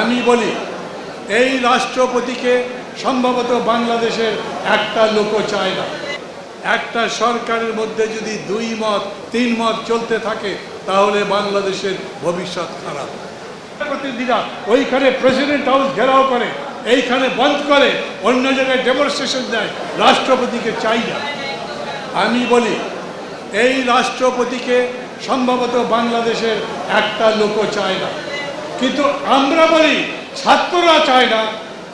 আমি বলি, এই রাষ্ট্রপতিকে সম্ভবত বাংলাদেশের একটা লোকও চায় না। একটা সরকারের মধ্যে যদি দুই মত, তিন মত চলতে থাকে, তাহলে বাংলাদেশের ভবিষ্যৎ খারাপ। প্রতিনিধিরা ওইখানে প্রেসিডেন্ট হাউস ঘেরাও করে, এইখানে বন্ধ করে, অন্য জায়গায় ডেমনস্ট্রেশন দেয়, রাষ্ট্রপতিকে চাই না। আমি বলি, এই রাষ্ট্রপতিকে সম্ভবত বাংলাদেশের একটা লোকও চায় না। কিন্তু আমরা বলি ছাত্ররা চায় না,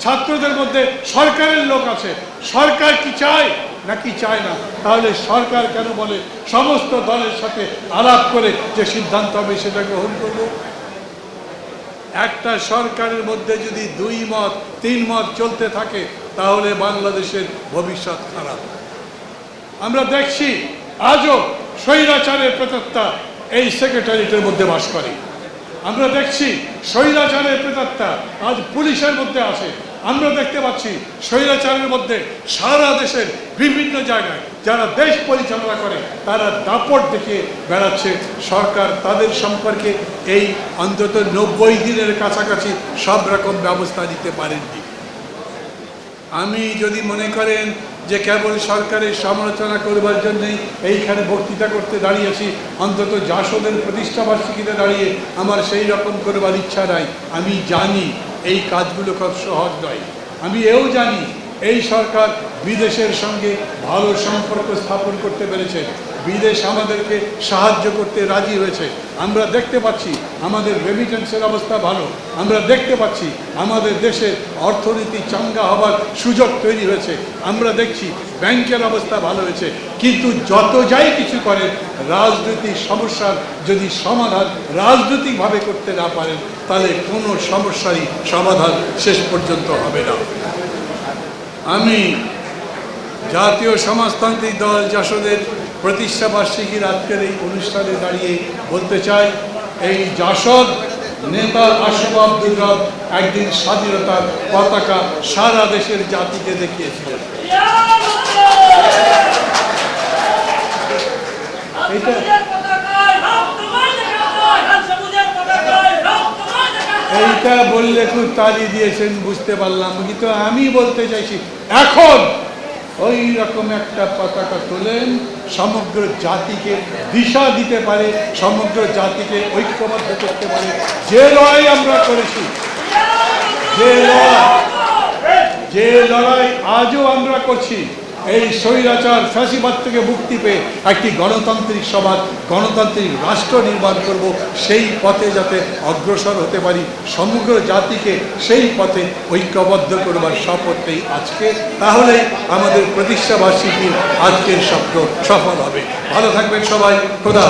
ছাত্রদের মধ্যে সরকারের লোক আছে। সরকার কি চায় নাকি চায় না? তাহলে সরকার কেন বলে সমস্ত দলের সাথে আলাপ করে যে সিদ্ধান্ত হবে সেটা গ্রহণ করব? একটা সরকারের মধ্যে যদি দুই মত, তিন মত চলতে থাকে, তাহলে বাংলাদেশের ভবিষ্যৎ খারাপ। আমরা দেখছি আজও স্বৈরাচারের প্রেতাত্মা এই সেক্রেটারিয়েটের মধ্যে বাস করে। আমরা দেখছি স্বৈরাচারের প্রেতাত্মা আজ পুলিশের মধ্যে আছে। আমরা দেখতে পাচ্ছি স্বৈরাচারের মধ্যে সারা দেশের বিভিন্ন জায়গায় যারা দেশ পরিচালনা করে, তারা দাপট দেখে বেড়াচ্ছে। সরকার তাদের সম্পর্কে এই অন্তত নব্বই দিনের কাছাকাছি সব রকম ব্যবস্থা নিতে পারেননি। আমি যদি মনে করেন যে কেবল সরকারের সমালোচনা করবার জন্যেই এইখানে বক্তৃতা করতে দাঁড়িয়েছি, অন্তত যশোদের প্রতিষ্ঠাবার্ষিকীতে দাঁড়িয়ে আমার সেই রকম করবার ইচ্ছা নাই। আমি জানি এই কাজগুলো খুব সহজ নয়। আমি এও জানি এই সরকার বিদেশের সঙ্গে ভালো সম্পর্ক স্থাপন করতে পেরেছে। বিদেশ আমাদেরকে সাহায্য করতে রাজি হয়েছে। আমরা দেখতে পাচ্ছি আমাদের রেমিটেন্সের অবস্থা ভালো। আমরা দেখতে পাচ্ছি আমাদের দেশের অর্থনীতি চাঙ্গা হবার সুযোগ তৈরি হয়েছে। আমরা দেখছি ব্যাংকের অবস্থা ভালো হয়েছে। কিন্তু যত যাই কিছু করে রাজনৈতিক সমস্যার যদি সমাধান রাজনৈতিকভাবে করতে না পারেন, তাহলে কোনো সমস্যারই সমাধান শেষ পর্যন্ত হবে না। আমি জাতীয় সমাজতান্ত্রিক দল জাসদের প্রতিষ্ঠা বার্ষিকীর আজকের এই অনুষ্ঠানে দাঁড়িয়ে বলতে চাই, এই জাসদ নেতা আশফ আব্দুর রব একদিন স্বাধীনতার পতাকা সারা দেশের জাতিকে দেখিয়েছিলেন এইটা এইটা বললে খুব তালি দিয়েছেন, বুঝতে পারলাম। কিন্তু আমি বলতে চাইছি, এখন ওই রকম একটা পতাকা তোলেন, সমগ্র জাতিকে দিশা দিতে পারে, সমগ্র জাতিকে ঐক্যবদ্ধ করতে পারে। যে লড়াই আমরা করেছি, যে লড়াই যে লড়াই আজও আমরা করছি এই স্বৈরাচার ফ্যাসিবাদ থেকে মুক্তি পেয়ে একটি গণতান্ত্রিক সমাজ, গণতান্ত্রিক রাষ্ট্র নির্মাণ করব, সেই পথে যাতে অগ্রসর হতে পারি, সমগ্র জাতিকে সেই পথে ঐক্যবদ্ধ করবার শপথ নেই আজকে তাহলে আমাদের প্রতিষ্ঠাবার্ষিকীর আজকের স্বপ্ন সফল হবে ভালো থাকবেন সবাই, খোদা।